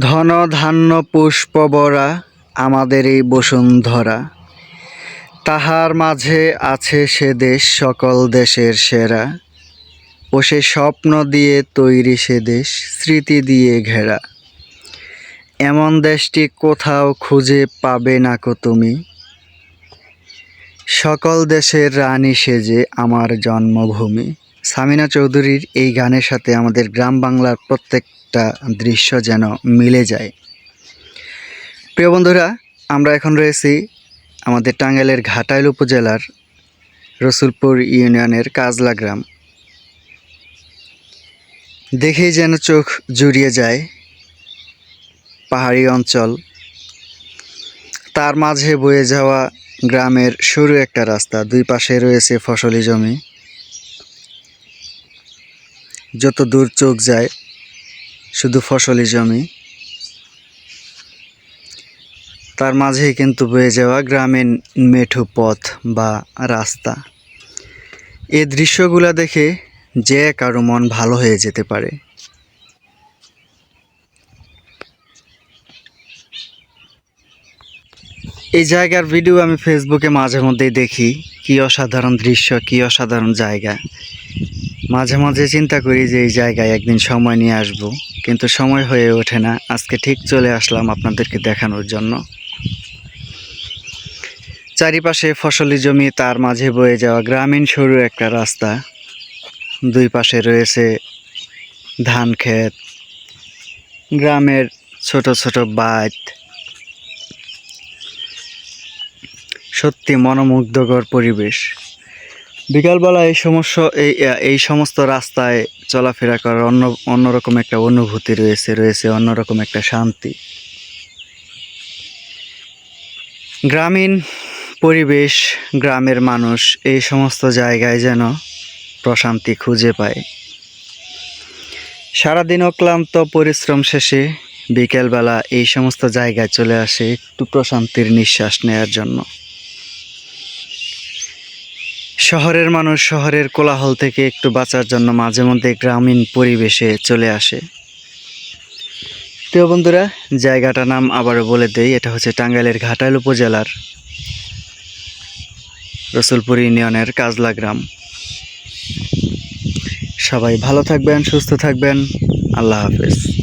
ধন ধান্য পুষ্পবরা আমাদের এই বসুন্ধরা। তাহার মাঝে আছে সে দেশ, সকল দেশের সেরা। ও সে স্বপ্ন দিয়ে তৈরি সে দেশ, স্মৃতি দিয়ে ঘেরা। এমন দেশটি কোথাও খুঁজে পাবে না কো তুমি। সকল দেশের রানী সেজে আমার জন্মভূমি। সামিনা চৌধুরীর এই গানের সাথে আমাদের গ্রাম বাংলার প্রত্যেকটা দৃশ্য যেন মিলে যায়। প্রিয় বন্ধুরা, আমরা এখন রয়েছি আমাদের টাঙ্গাইলের ঘাটাইল উপজেলার রসুলপুর ইউনিয়নের কাজলা গ্রাম। দেখেই যেন চোখ জুড়িয়ে যায় পাহাড়ি অঞ্চল। তার মাঝে বয়ে যাওয়া গ্রামের সরু একটা রাস্তা, দুই পাশে রয়েছে ফসলি জমি। যত দূর চোখ যায়, শুধু ফসলি জমি। তার মাঝেই কিন্তু বয়ে যাওয়া গ্রামীণ মেঠো পথ বা রাস্তা। এই দৃশ্যগুলো দেখে যে কারও মন ভালো হয়ে যেতে পারে। এই জায়গার ভিডিও আমি ফেসবুকে মাঝে মধ্যেই দেখি, কি অসাধারণ দৃশ্য, কি অসাধারণ জায়গা। মাঝে মাঝে চিন্তা করি যে এই জায়গায় একদিন সময় নিয়ে আসব, কিন্তু সময় হয়ে ওঠে না। আজকে ঠিক চলে আসলাম আপনাদেরকে দেখানোর জন্য। চারিপাশে ফসলি জমি, তার মাঝে বয়ে যাওয়া গ্রামীণ সরু একটা রাস্তা। দুই পাশে রয়েছে ধান ক্ষেত, গ্রামের ছোট ছোট বাঁধ। সত্যি মনোমুগ্ধকর পরিবেশ। বিকালবেলা এই সমস্ত, এই এই সমস্ত রাস্তায় চলাফেরা করার অন্য, অন্যরকম একটা অনুভূতি রয়েছে রয়েছে অন্যরকম একটা শান্তি। গ্রামীণ পরিবেশ, গ্রামের মানুষ এই সমস্ত জায়গায় যেন প্রশান্তি খুঁজে পায়। সারাদিন অক্লান্ত পরিশ্রম শেষে বিকেলবেলা এই সমস্ত জায়গায় চলে আসে একটু প্রশান্তির নিঃশ্বাস নেয়ার জন্য। শহরের মানুষ শহরের কোলাহল থেকে একটু বাঁচার জন্য মাঝে মধ্যে গ্রামীণ পরিবেশে চলে আসে। প্রিয় বন্ধুরা, জায়গাটার নাম আবারও বলে দেই, এটা হচ্ছে টাঙ্গাইলের ঘাটাইল উপজেলার রসুলপুর ইউনিয়নের কাজলা গ্রাম। সবাই ভালো থাকবেন, সুস্থ থাকবেন। আল্লাহ হাফেজ।